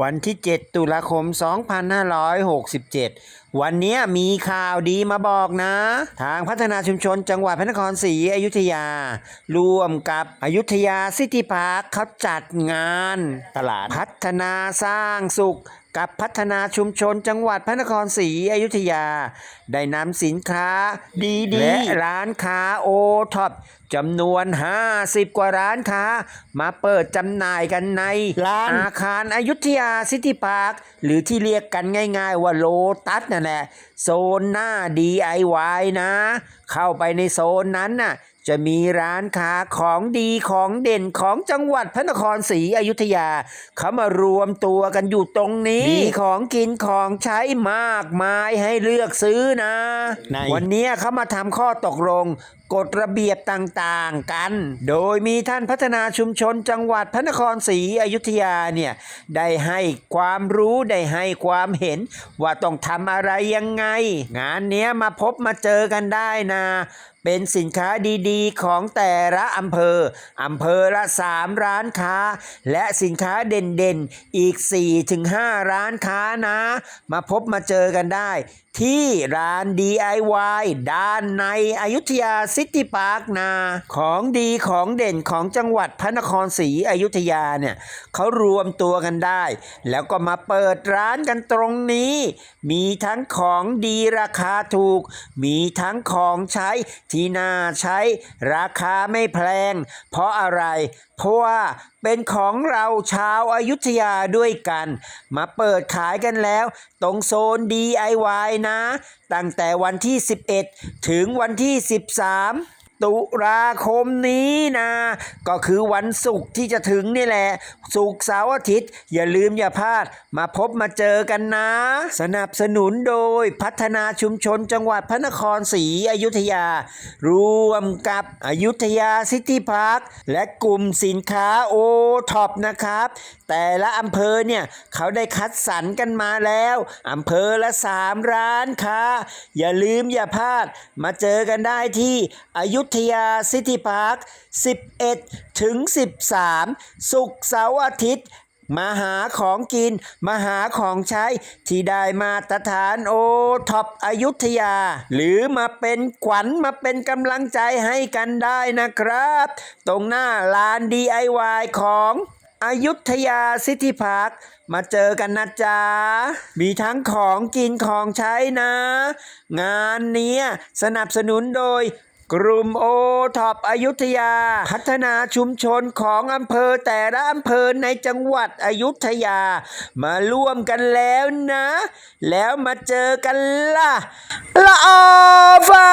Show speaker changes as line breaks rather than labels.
วันที่ 7 ตุลาคม 2567 วันเนี้มีข่าวดีมาบอกนะ ทางพัฒนาชุมชนจังหวัดพระนครศรีอยุธยา ร่วมกับอยุธยาซิตี้พาร์คเขาจัดงาน ตลาดพัฒนาสร้างสุข กับพัฒนาชุมชนจังหวัดพระนครศรีอยุธยา ได้นำสินค้าดีๆและร้านค้าโอท็อปจำนวน 50 กว่าร้านค้า มาเปิดจำหน่ายกันในร้านอาคารอายุทยาซิตี้พาร์คหรือที่เรียกกันง่ายๆว่าโลตัสนั่นแหละ โซนหน้า DIY นะ เข้าไปในโซนนั้นน่ะจะมีร้านค้าของดีของเด่นของจังหวัดพระนครศรีอยุธยา เขามารวมตัวกันอยู่ตรงนี้ มีของกินของใช้มากมายให้เลือกซื้อนะ วันนี้เขามาทำข้อตกลงกฎระเบียบต่างๆกัน โดยมีท่านพัฒนาชุมชนจังหวัดพระนครศรีอยุธยาเนี่ยได้ให้ความรู้ได้ให้ความเห็นว่าต้องทำอะไรยังไงงานเนี้ยมาพบมาเจอกันได้นะเป็นสินค้าดีๆ ของแต่ละอำเภอ อำเภอละ 3 ร้านค้า และสินค้าเด่นๆ อีก 4-5 ร้านค้านะ มาพบมาเจอกันได้ ที่ร้าน DIY ด้านในอยุธยาซิตี้พาร์คนา ของดีของเด่นของจังหวัดพระนครศรีอยุธยาเนี่ยเขารวมตัวกันได้ แล้วก็มาเปิดร้านกันตรงนี้ มีทั้งของดีราคาถูก มีทั้งของใช้ที่น่าใช้ราคาไม่แพง เพราะอะไร เพราะว่าเป็นของเราชาวอายุทยาด้วยกัน มาเปิดขายกันแล้ว ตรงโซน DIY นะ ตั้งแต่วันที่ 11 ถึงวันที่ 13 ตุลาคมนี้นะ ก็คือวันศุกร์ที่จะถึงนี่แหละศุกร์เสาร์อาทิตย์ อย่าลืมอย่าพลาด มาพบมาเจอกันนะ สนับสนุนโดยพัฒนาชุมชนจังหวัดพระนครศรีอยุธยา รวมกับอยุธยาซิตี้พาร์คและกลุ่มสินค้าโอท็อปนะครับ แต่ละอำเภอเนี่ย เขาได้คัดสรรกันมาแล้วอำเภอละสามร้านค้า อย่าลืมอย่าพลาด มาเจอกันได้ที่อยุธทยาซิตี้พาร์ค 11 ถึง 13ศุกเสาร์อาทิตย์ มาหาของกิน มาหาของใช้ ที่ได้มาตรฐานโอท็อปอยุธยา หรือมาเป็นขวัญมาเป็นกำลังใจให้กันได้นะครับ ตรงหน้าลาน DIY ของอยุธยาซิตี้พาร์คมาเจอกันนะจ๊ะ มีทั้งของกินของใช้นะ งานเนี้ยสนับสนุนโดย กลุ่มโอท็อปอยุธยา พัฒนาชุมชนของอำเภอแต่ละอำเภอในจังหวัดอยุธยา มาร่วมกันแล้วนะ แล้วมาเจอกันล่ะละออฟา